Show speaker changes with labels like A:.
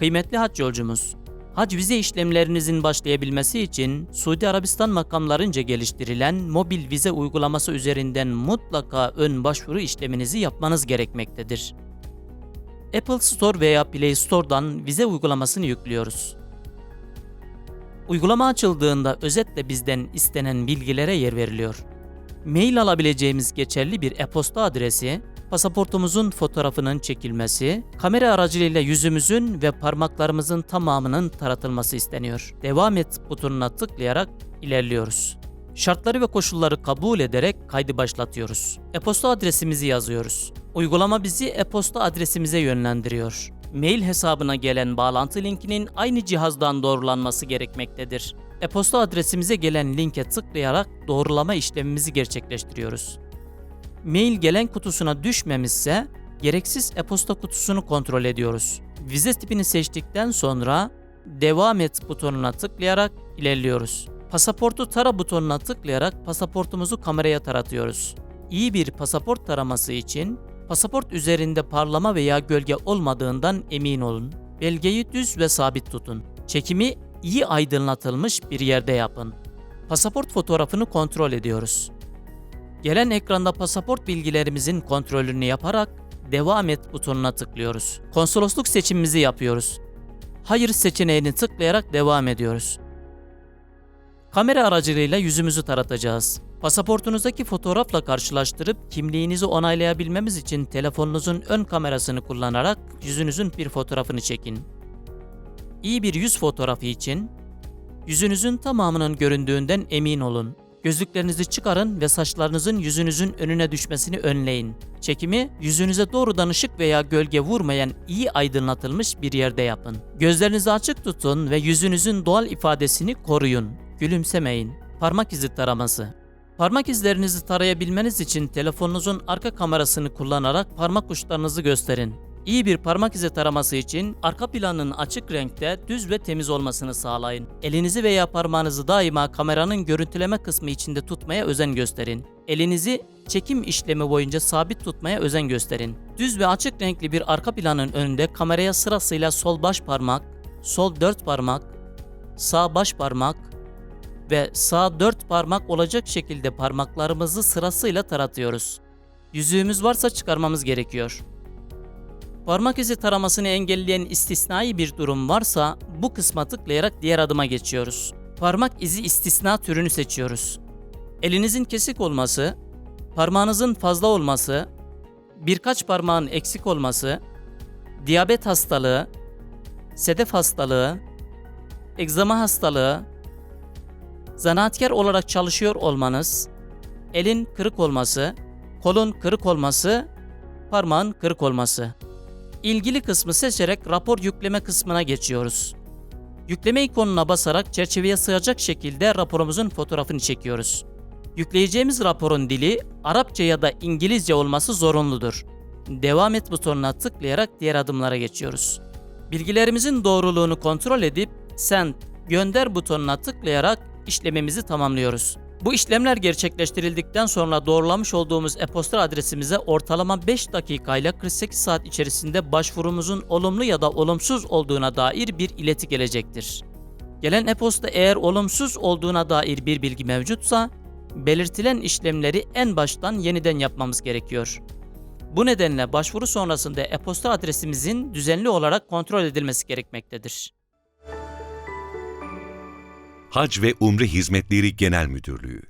A: Kıymetli hac yolcumuz, hac vize işlemlerinizin başlayabilmesi için Suudi Arabistan makamlarınca geliştirilen mobil vize uygulaması üzerinden mutlaka ön başvuru işleminizi yapmanız gerekmektedir. Apple Store veya Play Store'dan vize uygulamasını yüklüyoruz. Uygulama açıldığında özetle bizden istenen bilgilere yer veriliyor. Mail alabileceğimiz geçerli bir e-posta adresi, pasaportumuzun fotoğrafının çekilmesi, kamera aracılığıyla yüzümüzün ve parmaklarımızın tamamının taratılması isteniyor. Devam et butonuna tıklayarak ilerliyoruz. Şartları ve koşulları kabul ederek kaydı başlatıyoruz. E-posta adresimizi yazıyoruz. Uygulama bizi e-posta adresimize yönlendiriyor. Mail hesabına gelen bağlantı linkinin aynı cihazdan doğrulanması gerekmektedir. E-posta adresimize gelen linke tıklayarak doğrulama işlemimizi gerçekleştiriyoruz. Mail gelen kutusuna düşmemişse gereksiz e-posta kutusunu kontrol ediyoruz. Vize tipini seçtikten sonra devam et butonuna tıklayarak ilerliyoruz. Pasaportu tara butonuna tıklayarak pasaportumuzu kameraya taratıyoruz. İyi bir pasaport taraması için pasaport üzerinde parlama veya gölge olmadığından emin olun. Belgeyi düz ve sabit tutun. Çekimi iyi aydınlatılmış bir yerde yapın. Pasaport fotoğrafını kontrol ediyoruz. Gelen ekranda pasaport bilgilerimizin kontrolünü yaparak devam et butonuna tıklıyoruz. Konsolosluk seçimimizi yapıyoruz. Hayır seçeneğini tıklayarak devam ediyoruz. Kamera aracılığıyla yüzümüzü taratacağız. Pasaportunuzdaki fotoğrafla karşılaştırıp kimliğinizi onaylayabilmemiz için telefonunuzun ön kamerasını kullanarak yüzünüzün bir fotoğrafını çekin. İyi bir yüz fotoğrafı için yüzünüzün tamamının göründüğünden emin olun. Gözlüklerinizi çıkarın ve saçlarınızın yüzünüzün önüne düşmesini önleyin. Çekimi yüzünüze doğrudan ışık veya gölge vurmayan iyi aydınlatılmış bir yerde yapın. Gözlerinizi açık tutun ve yüzünüzün doğal ifadesini koruyun. Gülümsemeyin. Parmak izi taraması. Parmak izlerinizi tarayabilmeniz için telefonunuzun arka kamerasını kullanarak parmak uçlarınızı gösterin. İyi bir parmak izi taraması için arka planın açık renkte düz ve temiz olmasını sağlayın. Elinizi veya parmağınızı daima kameranın görüntüleme kısmı içinde tutmaya özen gösterin. Elinizi çekim işlemi boyunca sabit tutmaya özen gösterin. Düz ve açık renkli bir arka planın önünde kameraya sırasıyla sol baş parmak, sol dört parmak, sağ baş parmak ve sağ dört parmak olacak şekilde parmaklarımızı sırasıyla taratıyoruz. Yüzüğümüz varsa çıkarmamız gerekiyor. Parmak izi taramasını engelleyen istisnai bir durum varsa bu kısma tıklayarak diğer adıma geçiyoruz. Parmak izi istisna türünü seçiyoruz. Elinizin kesik olması, parmağınızın fazla olması, birkaç parmağın eksik olması, diyabet hastalığı, sedef hastalığı, egzama hastalığı, zanaatkar olarak çalışıyor olmanız, elin kırık olması, kolun kırık olması, parmağın kırık olması. İlgili kısmı seçerek rapor yükleme kısmına geçiyoruz. Yükleme ikonuna basarak çerçeveye sığacak şekilde raporumuzun fotoğrafını çekiyoruz. Yükleyeceğimiz raporun dili Arapça ya da İngilizce olması zorunludur. Devam et butonuna tıklayarak diğer adımlara geçiyoruz. Bilgilerimizin doğruluğunu kontrol edip Send, gönder butonuna tıklayarak işlemimizi tamamlıyoruz. Bu işlemler gerçekleştirildikten sonra doğrulamış olduğumuz e-posta adresimize ortalama 5 dakika ile 48 saat içerisinde başvurumuzun olumlu ya da olumsuz olduğuna dair bir ileti gelecektir. Gelen e-posta eğer olumsuz olduğuna dair bir bilgi mevcutsa, belirtilen işlemleri en baştan yeniden yapmamız gerekiyor. Bu nedenle başvuru sonrasında e-posta adresimizin düzenli olarak kontrol edilmesi gerekmektedir.
B: Hac ve Umre Hizmetleri Genel Müdürlüğü